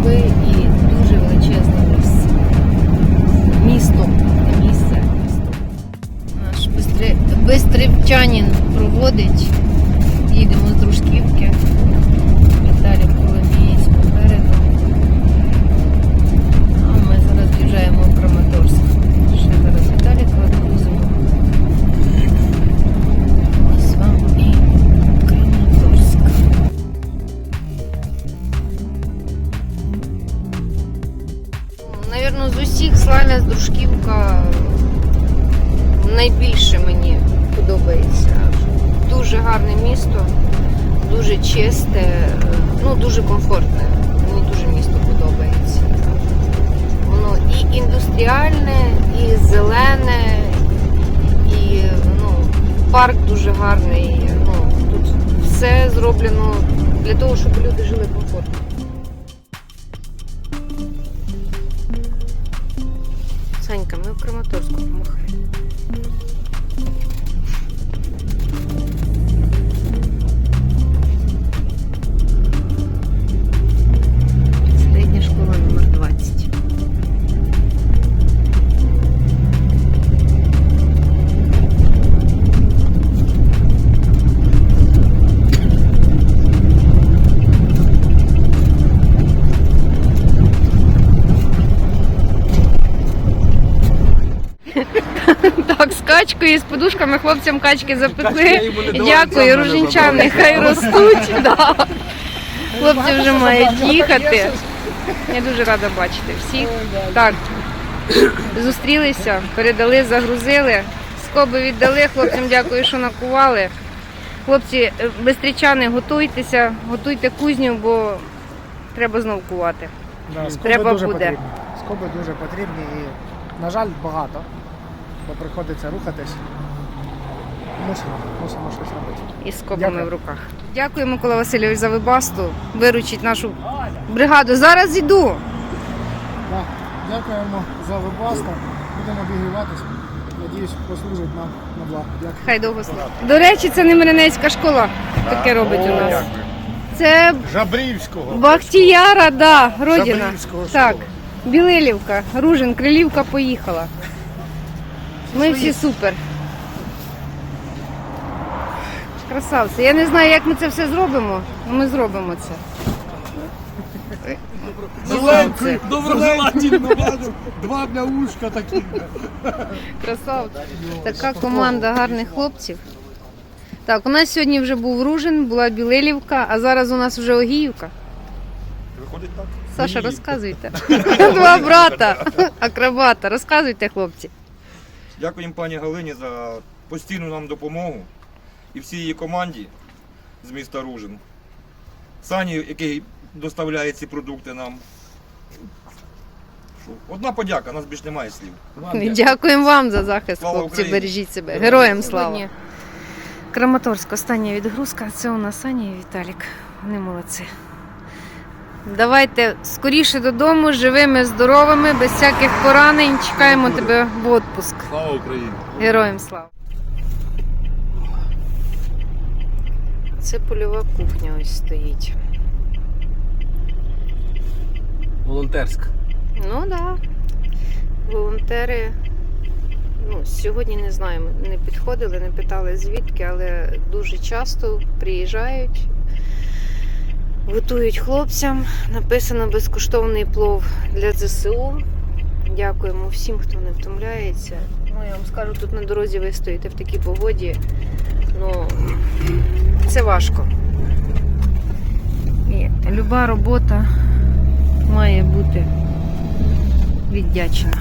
стовби і дуже величезне місце. Місто, місце. Наш бистрівчанин проводить. Славя Дружківка найбільше мені подобається. Дуже гарне місто, дуже чисте, ну дуже комфортне. Мені дуже місто подобається. Воно і індустріальне, і зелене, і ну, парк дуже гарний. Ну, тут все зроблено для того, щоб люди жили комфортно. Санька, ми в Краматорську помахай. Так, з качкою і з подушками хлопцям качки запекли. Дякую, ружинчани, хай ростуть. Да. Хлопці вже мають їхати. Я дуже рада бачити всіх. Так, зустрілися, передали, загрузили. Скоби віддали, хлопцям дякую, що накували. Хлопці, е, бистрічани, готуйтеся, готуйте кузню, бо треба знов кувати. Да, скоби Треба дуже буде. потрібні. Скоби дуже потрібні і, на жаль, багато. Бо приходиться рухатись. Мусимо, мусимо щось робити. із скобами Дякую. в руках. Дякую, Микола Васильович, за вибасту. Виручить нашу бригаду. Зараз іду. Да. Дякуємо за вибаста. Будемо обігріватись. Надіюсь, послужить нам на благо. Дякую. Хай довго служить. До речі, це не Мирянецька школа. Таке робить у нас. Це Жабрівського. Бахтіяра, да, родина. Жабрівського Так. Білилівка, Ружин, Крилівка поїхала. Ми всі супер. Красавці. Я не знаю, як ми це все зробимо, але ми зробимо це. Сонце. Доброжелательно. Два для ушка такі. Красавці. Така команда гарних хлопців. Так, у нас сьогодні вже був Ружин, була Білилівка, а зараз у нас вже Огіївка. Виходить так? Саша, розказуйте. Два брата, акробата. Розказуйте, хлопці. Дякуємо пані Галині за постійну нам допомогу і всій її команді з міста Ружин. Сані, який доставляє ці продукти нам. Одна подяка, нас більш немає слів. Дякуємо вам за захист, Слава хлопці. Україні! Бережіть себе. Героям слава. Краматорськ, остання відгрузка. Це у нас Аня і Віталік. Вони молодці. Давайте скоріше додому, живими, здоровими, без всяких поранень. Чекаємо тебе в відпуск. Слава Україні! Героям слава. Це польова кухня ось стоїть. Волонтерськ. Ну так. Да. Волонтери. Ну, сьогодні не знаю, не підходили, не питали звідки, але дуже часто приїжджають, готують хлопцям. Написано безкоштовний плов для ЗСУ. Дякуємо всім, хто не втомляється. Ну, я вам скажу, тут на дорозі ви стоїте в такій погоді. Ну, це важко. І люба робота має бути віддячена.